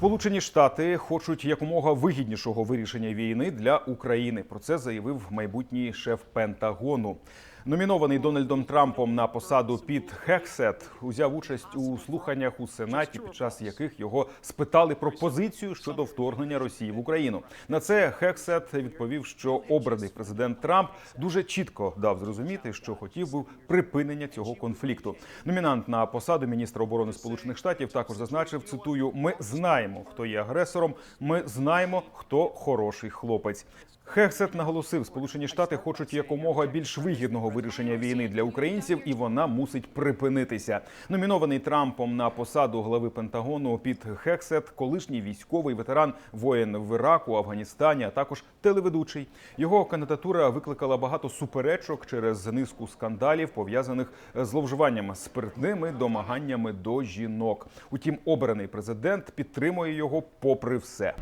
Сполучені Штати хочуть якомога вигіднішого вирішення війни для України. Про це заявив майбутній шеф Пентагону. Номінований Дональдом Трампом на посаду Піт Хексет узяв участь у слуханнях у сенаті, під час яких його спитали про позицію щодо вторгнення Росії в Україну. На це Хексет відповів, що обраний президент Трамп дуже чітко дав зрозуміти, що хотів би припинення цього конфлікту. Номінант на посаду міністра оборони Сполучених Штатів також зазначив: цитую: Ми знаємо, хто є агресором. Ми знаємо, хто хороший хлопець. Хексет наголосив, Сполучені Штати хочуть якомога більш вигідного вирішення війни для українців, і вона мусить припинитися. Номінований Трампом на посаду глави Пентагону Піт Хексет, колишній військовий ветеран воєн в Іраку, Афганістані, а також телеведучий. Його кандидатура викликала багато суперечок через низку скандалів, пов'язаних з зловживаннями спиртними домаганнями до жінок. Утім, обраний президент підтримує його попри все.